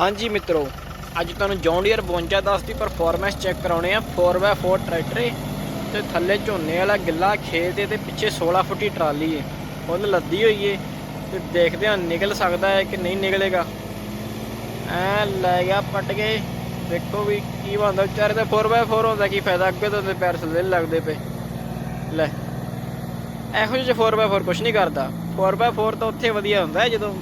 ਹਾਂਜੀ ਮਿੱਤਰੋ, ਅੱਜ ਤੁਹਾਨੂੰ ਜੌਨ ਡੀਅਰ 5210 ਦੀ ਪਰਫਾਰਮੈਂਸ ਚੈੱਕ ਕਰਾਉਣੇ ਆ 4x4 ਟਰੈਕਟਰ ਏ, ਤੇ ਥੱਲੇ ਝੋਨੇ ਵਾਲਾ ਗਿੱਲਾ ਖੇਤ ਦੇ ਤੇ ਪਿੱਛੇ 16 ਫੁੱਟੀ ਟਰਾਲੀ ਏ, ਫੁੱਲ ਲੱਦੀ ਹੋਈ ਏ, ਤੇ ਦੇਖਦੇ ਹਾਂ ਨਿਕਲ ਸਕਦਾ ਹੈ ਕਿ ਨਹੀਂ ਨਿਕਲੇਗਾ। ਐ ਲੈ ਗਿਆ ਪੱਟ ਕੇ, ਦੇਖੋ ਵੀ ਕੀ ਬਣਦਾ, ਵਿਚਾਰੇ ਦਾ 4x4 ਹੁੰਦਾ, ਕੀ ਫਾਇਦਾ, ਅੱਗੇ ਤੋਂ ਤੇ ਪੈਰ ਥੱਲੇ ਲੱਗਦੇ ਪਏ। ਲੈ, ਇਹੋ ਜਿਹੇ 4x4 ਕੁਝ ਨਹੀਂ ਕਰਦਾ 4x4 ਤਾਂ ਉੱਥੇ ਵਧੀਆ ਹੁੰਦਾ ਜਦੋਂ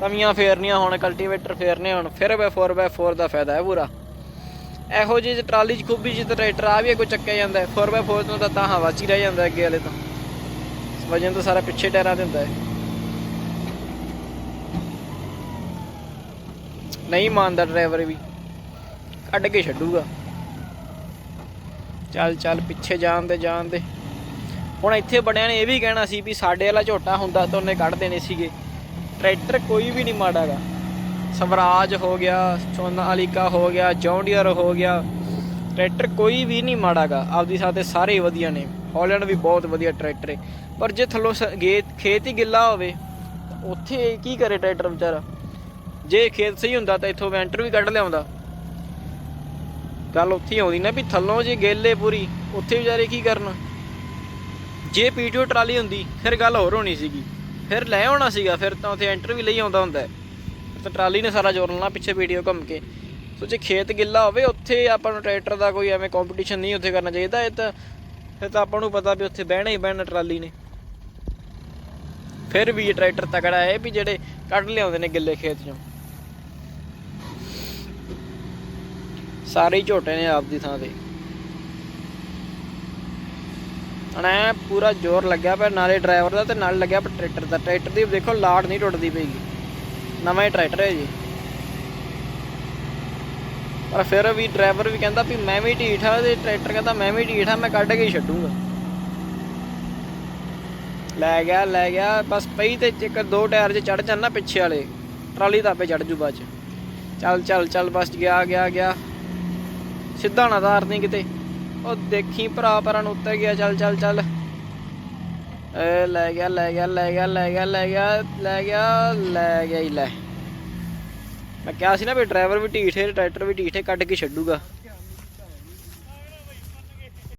ਤਵੀਆਂ ਫੇਰਨੀਆਂ ਹੋਣ ਕਲਟੀਵੇਟਰ ਫੇਰਨੇ ਹੋਣ, ਫਿਰ ਵੇ 4x4 ਦਾ ਫਾਇਦਾ ਹੈ ਪੂਰਾ। ਇਹੋ ਜਿਹੀ ਟਰਾਲੀ 'ਚ ਖੂਬੀ ਜਿੱਤ ਟਰੈਕਟਰ ਆ ਵੀ ਕੋਈ ਚੱਕਿਆ ਜਾਂਦਾ ਹੈ 4x4 ਤੋਂ ਤਾਂ ਤਾਂ ਹਵਾ 'ਚ ਹੀ ਰਹਿ ਜਾਂਦਾ ਅੱਗੇ ਵਾਲੇ ਤਾਂ। ਵਜਨ ਤਾਂ ਸਾਰਾ ਪਿੱਛੇ ਟਾਇਰਾਂ ਤੇ ਹੁੰਦਾ ਹੈ। ਨਹੀਂ ਮੰਨਦਾ ਡਰਾਈਵਰ ਵੀ, ਕੱਢ ਕੇ ਛੱਡੂਗਾ। ਚੱਲ ਚੱਲ ਪਿੱਛੇ ਜਾਣ ਦੇ ਜਾਣ ਦੇ। ਹੁਣ ਇੱਥੇ ਬੜਿਆਂ ਨੇ ਇਹ ਵੀ ਕਹਿਣਾ ਸੀ ਵੀ ਸਾਡੇ ਵਾਲਾ ਝੋਟਾ ਹੁੰਦਾ ਤਾਂ ਉਹਨੇ ਕੱਢ ਦੇਣੇ ਸੀਗੇ। ਟਰੈਕਟਰ ਕੋਈ ਵੀ ਨਹੀਂ ਮਾੜਾਗਾ ਸਵਰਾਜ ਹੋ ਗਿਆ ਸੋਨਾਲੀਕਾ ਹੋ ਗਿਆ, ਜੌਂਡੀਅਰ ਹੋ ਗਿਆ। ਟਰੈਕਟਰ ਕੋਈ ਵੀ ਨਹੀਂ ਮਾੜਾਗਾ ਆਪਦੀ ਸਾਥੇ ਸਾਰੇ ਵਧੀਆ ਨੇ। ਹਾਲੈਂਡ ਵੀ ਬਹੁਤ ਵਧੀਆ ਟਰੈਕਟਰ ਹੈ ਪਰ ਜੇ ਥੱਲੋਂ ਸ- ਗੇ ਖੇਤ ਹੀ ਗਿੱਲਾ ਹੋਵੇ ਉੱਥੇ ਕੀ ਕਰੇ ਟਰੈਕਟਰ ਵਿਚਾਰਾ? ਜੇ ਖੇਤ ਸਹੀ ਹੁੰਦਾ, ਤਾਂ ਇੱਥੋਂ ਵੈਂਟਰ ਵੀ ਕੱਢ ਲਿਆਉਂਦਾ। ਗੱਲ ਉੱਥੇ ਆਉਂਦੀ ਨਾ ਵੀ ਥੱਲੋਂ ਜੇ ਗੇਲੇ ਪੂਰੀ, ਉੱਥੇ ਵਿਚਾਰੇ ਕੀ ਕਰਨ? ਜੇ ਪੀਟੀਓ ਟਰਾਲੀ ਹੁੰਦੀ, ਫਿਰ ਗੱਲ ਹੋਰ ਹੋਣੀ ਸੀਗੀ। ਫਿਰ ਲੈ ਆਉਣਾ ਸੀਗਾ, ਫਿਰ ਤਾਂ ਉੱਥੇ ਐਂਟਰ ਵੀ ਲਈ ਆਉਂਦਾ ਹੁੰਦਾ ਹੈ। ਤਾਂ ਟਰਾਲੀ ਨੇ ਸਾਰਾ ਜ਼ੋਰ ਲਾਉਣਾ ਪਿੱਛੇ ਪੀਟੀਓ ਘੁੰਮ ਕੇ। ਸੋ ਜੇ ਖੇਤ ਗਿੱਲਾ ਹੋਵੇ, ਉੱਥੇ ਆਪਾਂ ਨੂੰ ਟਰੈਕਟਰ ਦਾ ਕੋਈ ਐਵੇਂ ਕੰਪੀਟੀਸ਼ਨ ਨਹੀਂ ਉੱਥੇ ਕਰਨਾ ਚਾਹੀਦਾ, ਇਹ ਤਾਂ ਫਿਰ ਤਾਂ ਆਪਾਂ ਨੂੰ ਪਤਾ ਵੀ ਉੱਥੇ ਬਹਿਣਾ ਹੀ ਬਹਿਣਾ ਟਰਾਲੀ ਨੇ। ਫਿਰ ਵੀ ਇਹ ਟਰੈਕਟਰ ਤਕੜਾ ਹੈ ਵੀ ਜਿਹੜੇ ਕੱਢ ਲਿਆਉਂਦੇ ਨੇ ਗਿੱਲੇ ਖੇਤ ਚੋਂ। ਸਾਰੇ ਹੀ ਝੋਟੇ ਨੇ ਆਪਦੀ ਥਾਂ ਤੇ। ਹੁਣ, ਪੂਰਾ ਜ਼ੋਰ ਲੱਗਿਆ ਪਿਆ ਨਾਲੇ ਡਰਾਈਵਰ ਦਾ ਤੇ ਨਾਲ ਲੱਗਿਆ ਪਿਆ ਟਰੈਕਟਰ ਦਾ। ਟਰੈਕਟਰ ਦੀ ਦੇਖੋ ਲਾੜ ਨਹੀਂ ਟੁੱਟਦੀ ਪਈਗੀ ਨਵਾਂ ਹੀ ਟਰੈਕਟਰ ਹੈ ਜੀ। ਪਰ ਫਿਰ ਵੀ ਡਰਾਈਵਰ ਵੀ ਕਹਿੰਦਾ ਵੀ ਮੈਂ ਵੀ ਢੀਠ ਆ ਤੇ ਟਰੈਕਟਰ ਕਹਿੰਦਾ ਮੈਂ ਵੀ ਢੀਠ ਆ, ਮੈਂ ਕੱਢ ਕੇ ਹੀ ਛੱਡੂਗਾ। ਲੈ ਗਿਆ ਲੈ ਗਿਆ, ਬਸ ਪਈ ਤੇ ਇੱਕ ਦੋ ਟਾਇਰ 'ਚ ਚੜ ਜਾਂਦਾ ਪਿੱਛੇ ਵਾਲੇ, ਟਰਾਲੀ ਦਾ ਆਪੇ ਚੜ ਜੂ ਬਾਅਦ 'ਚ। ਚੱਲ ਚੱਲ ਚੱਲ, ਬਸ ਗਿਆ ਗਿਆ ਗਿਆ। ਸਿੱਧਾ ਨਾ ਧਾਰ ਨਹੀਂ ਕਿਤੇ। ਉਹ ਦੇਖੀ ਭਰਾ ਪਰਾਂ ਨੂੰ ਉੱਤੇ ਗਿਆ, ਚੱਲ ਚੱਲ ਚੱਲ। ਏ, ਲੈ ਗਿਆ ਲੈ ਗਿਆ ਲੈ ਗਿਆ ਲੈ ਗਿਆ ਲੈ ਗਿਆ ਲੈ ਗਿਆ ਲੈ ਗਿਆ ਹੀ ਲੈ। ਮੈਂ ਕਿਹਾ ਸੀ ਨਾ ਵੀ ਡਰਾਈਵਰ ਵੀ ਢੀਠ, ਟਰੈਕਟਰ ਵੀ ਢੀਠ ਕੱਢ ਕੇ ਛੱਡੂਗਾ।